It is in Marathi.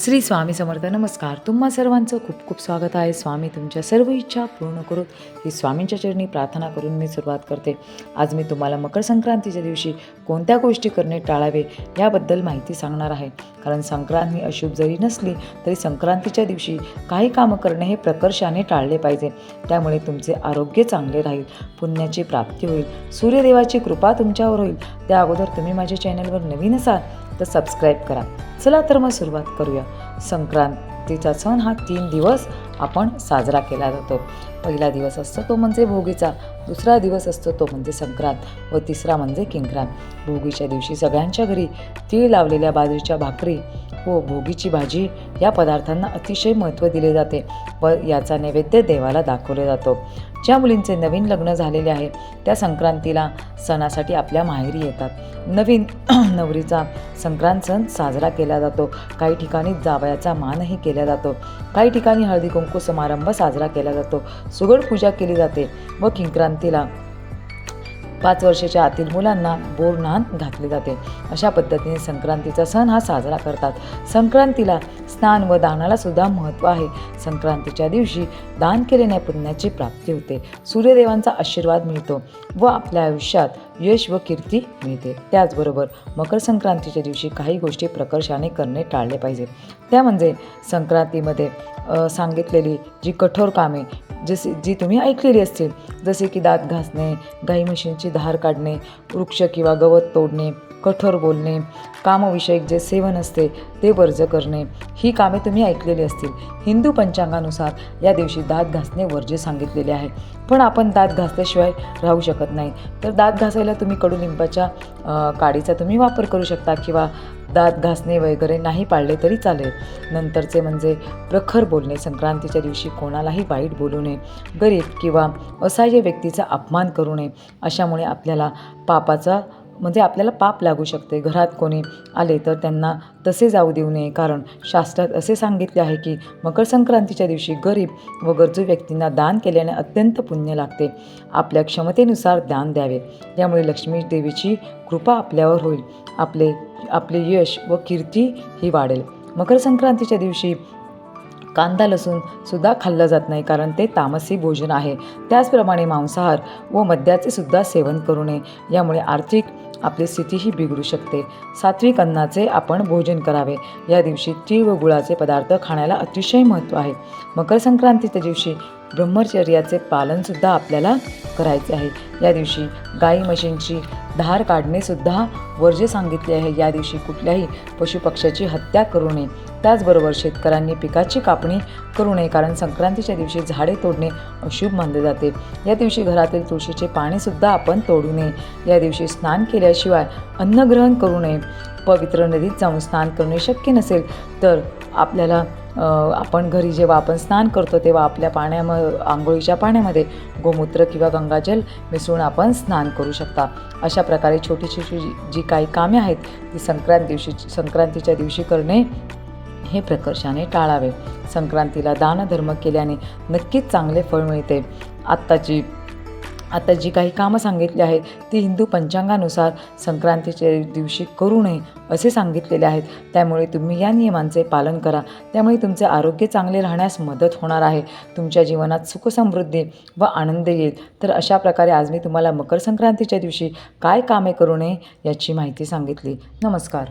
श्री स्वामी समर्थ नमस्कार. तुम्हा सर्वांचं खूप खूप स्वागत आहे. स्वामी तुमच्या सर्व इच्छा पूर्ण करू ही स्वामींच्या चरणी प्रार्थना करून मी सुरुवात करते. आज मी तुम्हाला मकर संक्रांतीच्या दिवशी कोणत्या गोष्टी करणे टाळावे याबद्दल माहिती सांगणार आहे. कारण संक्रांत ही अशुभ जरी नसली तरी संक्रांतीच्या दिवशी काही कामं करणे हे प्रकर्षाने टाळले पाहिजे. त्यामुळे तुमचे आरोग्य चांगले राहील पुण्याची प्राप्ती होईल सूर्यदेवाची कृपा तुमच्यावर होईल. त्या अगोदर तुम्ही माझ्या चॅनलवर नवीन असाल तर सबस्क्राईब करा. चला तर मग सुरुवात करूया. संक्रांतीचा सण हा तीन दिवस आपण साजरा केला जातो. पहिला दिवस असतो तो म्हणजे भोगीचा दुसरा दिवस असतो तो म्हणजे संक्रांत व तिसरा म्हणजे किंक्रांत. भोगीच्या दिवशी सगळ्यांच्या घरी तीळ लावलेल्या बाजरीच्या भाकरी व भोगीची भाजी या पदार्थांना अतिशय महत्त्व दिले जाते व याचा नैवेद्य देवाला दाखवला जातो. ज्या मुलींचे नवीन लग्न झालेले आहे त्या संक्रांतीला सणासाठी आपल्या माहेरी येतात. नवीन नवरीचा संक्रांत सण साजरा केला जातो. काही ठिकाणी जावयाचा मानही केला जातो. काही ठिकाणी हळदी कुंकू समारंभ साजरा केला जातो. सुगड पूजा केली जाते व किंक्रांतीला पाच वर्षाच्या आतील मुलांना बोरनान घातले जाते. अशा पद्धतीने संक्रांतीचा सण हा साजरा करतात. संक्रांतीला स्नान व दानाला सुद्धा महत्त्व आहे. संक्रांतीच्या दिवशी दान केलेल्या पुण्याची प्राप्ती होते. सूर्यदेवांचा आशीर्वाद मिळतो व आपल्या आयुष्यात यश व कीर्ती मिळते. त्याचबरोबर मकर संक्रांतीच्या दिवशी काही गोष्टी प्रकर्षाने करणे टाळले पाहिजे. त्या म्हणजे संक्रांतीमध्ये सांगितलेली जी कठोर कामे जसे जी तुम्ही ऐकलेली असतील जसे की दात घासणे गाई म्हशींची धार काढणे वृक्ष किंवा गवत तोडणे कठोर बोलणे कामविषयक जे सेवन असते ते वर्ज करणे ही कामे तुम्ही ऐकलेली असतील. हिंदू पंचांगानुसार या दिवशी दात घासणे वर्ज्य सांगितलेले आहे. पण आपण दात घासल्याशिवाय राहू शकत नाही. तर दात घासायला तुम्ही कडुलिंबाच्या काडीचा तुम्ही वापर करू शकता किंवा दात घासणे वगैरे नाही पाळले तरी चालेल. नंतरचे म्हणजे प्रखर बोलणे संक्रांतीच्या दिवशी कोणालाही वाईट बोलू नये गरीब किंवा असहाय्य व्यक्तीचा अपमान करू नये अशामुळे आपल्याला पापाचा म्हणजे आपल्याला पाप लागू शकते. घरात कोणी आले तर त्यांना तसे जाऊ देऊ नये कारण शास्त्रात असे सांगितले आहे की मकर संक्रांतीच्या दिवशी गरीब व गरजू व्यक्तींना दान केल्याने अत्यंत पुण्य लागते. आपल्या क्षमतेनुसार दान द्यावे. यामुळे लक्ष्मी देवीची कृपा आपल्यावर होईल. आपले आपले यश व कीर्ती ही वाढेल. मकर संक्रांतीच्या दिवशी कांदा लसूण सुद्धा खाल्लं जात नाही कारण ते तामसी भोजन आहे. त्याचप्रमाणे मांसाहार व मद्याचे सुद्धा सेवन करू नये. यामुळे आर्थिक आपली स्थितीही बिघडू शकते. सात्विक अन्नाचे आपण भोजन करावे. या दिवशी तीळ व गुळाचे पदार्थ खाण्याला अतिशय महत्त्व आहे. मकर संक्रांतीच्या दिवशी ब्रह्मचर्याचे पालनसुद्धा आपल्याला करायचे आहे. या दिवशी गाई म्हशींची धार काढणेसुद्धा वर्ज्य सांगितले आहे. या दिवशी कुठल्याही पशुपक्ष्याची हत्या करू नये. त्याचबरोबर शेतकऱ्यांनी पिकाची कापणी करू नये कारण संक्रांतीच्या दिवशी झाडे तोडणे अशुभ मानले जाते. या दिवशी घरातील तुळशीचे पाणीसुद्धा आपण तोडू नये. या दिवशी स्नान केल्याशिवाय अन्नग्रहण करू नये. पवित्र नदीत जाऊन स्नान करणे शक्य नसेल तर आपल्याला आपण घरी जेव्हा आपण स्नान करतो तेव्हा आपल्या पाण्याम आंघोळीच्या पाण्यामध्ये गोमूत्र किंवा गंगाजल मिसळून आपण स्नान करू शकता. अशा प्रकारे छोटी छोटी जी जी काही कामे आहेत ती संक्रांत दिवशी संक्रांतीच्या दिवशी करणे हे प्रकर्षाने टाळावे. संक्रांतीला दानधर्म केल्याने नक्कीच चांगले फळ मिळते. आत्ताची आता जी काही कामं सांगितली आहेत ती हिंदू पंचांगानुसार संक्रांतीच्या दिवशी करू नये असे सांगितलेले आहेत. त्यामुळे तुम्ही या नियमांचे पालन करा. त्यामुळे तुमचे आरोग्य चांगले राहण्यास मदत होणार आहे. तुमच्या जीवनात सुखसमृद्धी व आनंद येईल. तर अशा प्रकारे आज मी तुम्हाला मकर संक्रांतीच्या दिवशी काय कामे करू नये याची माहिती सांगितली. नमस्कार.